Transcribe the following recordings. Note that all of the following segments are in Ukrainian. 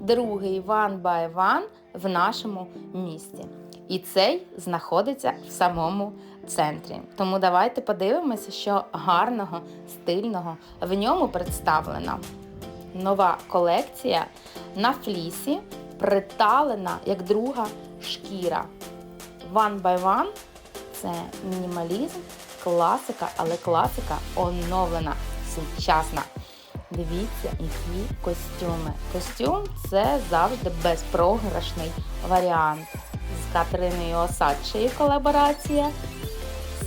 другий One by One в нашому місті. І цей знаходиться в самому центрі. Тому давайте подивимося, що гарного, стильного в ньому представлено. Нова колекція на флісі, приталена як друга шкіра. One by One це мінімалізм, класика, але класика оновлена, сучасна. Дивіться, які костюми. Костюм це завжди безпрограшний варіант. З Катериною Осадчею колаборація.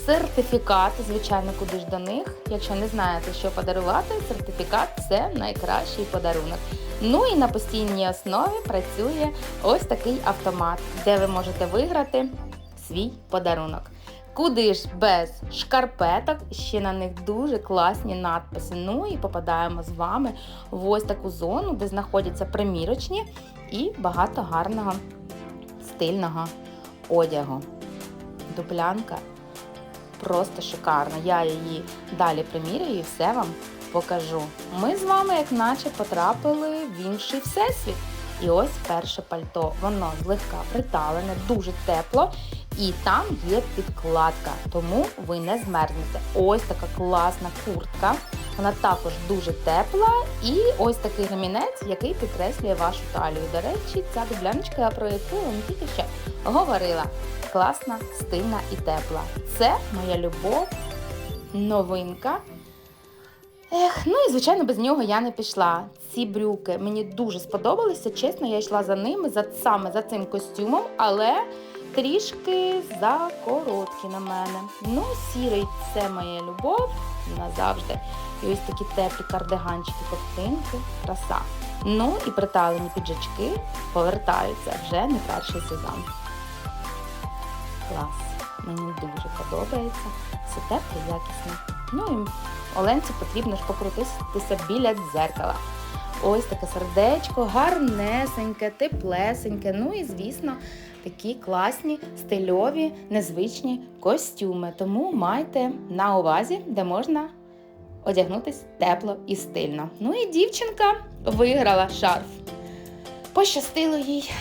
Сертифікат, звичайно, куди ж до них. Якщо не знаєте, що подарувати, сертифікат це найкращий подарунок. Ну і на постійній основі працює ось такий автомат, де ви можете виграти свій подарунок. Куди ж без шкарпеток, ще на них дуже класні надписи. Ну і попадаємо з вами в ось таку зону, де знаходяться примірочні і багато гарного стильного одягу. Дуплянка просто шикарна. Я її далі приміряю і все вам покажу. Ми з вами, як наче, потрапили в інший всесвіт. І ось перше пальто. Воно злегка приталене, дуже тепло. І там є підкладка, тому ви не змерзнете. Ось така класна куртка. Вона також дуже тепла. І ось такий ремінець, який підкреслює вашу талію. До речі, ця дубляночка, про яку я вам тільки що говорила. Класна, стильна і тепла. Це моя любов, новинка. Ех, ну і звичайно, без нього я не пішла. Ці брюки мені дуже сподобалися. Чесно, я йшла за ними, за саме за цим костюмом, але трішки за короткі на мене. Ну, сірий це моя любов назавжди. І ось такі теплі кардиганчики, ковтинки, краса. Ну і приталені піджачки повертаються вже не перший сезон. Клас. Мені дуже подобається. Все тепле, якісне. Ну і Оленці потрібно ж покрутитися біля дзеркала. Ось таке сердечко, гарнесеньке, теплесеньке. Ну і, звісно, такі класні, стильові, незвичні костюми. Тому майте на увазі, де можна одягнутись тепло і стильно. Ну і дівчинка виграла шарф. Пощастило їй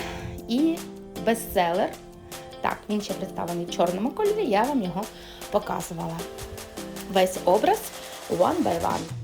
і бестселер. Так, він ще представлений в чорному кольорі, я вам його показувала. Весь образ one by one.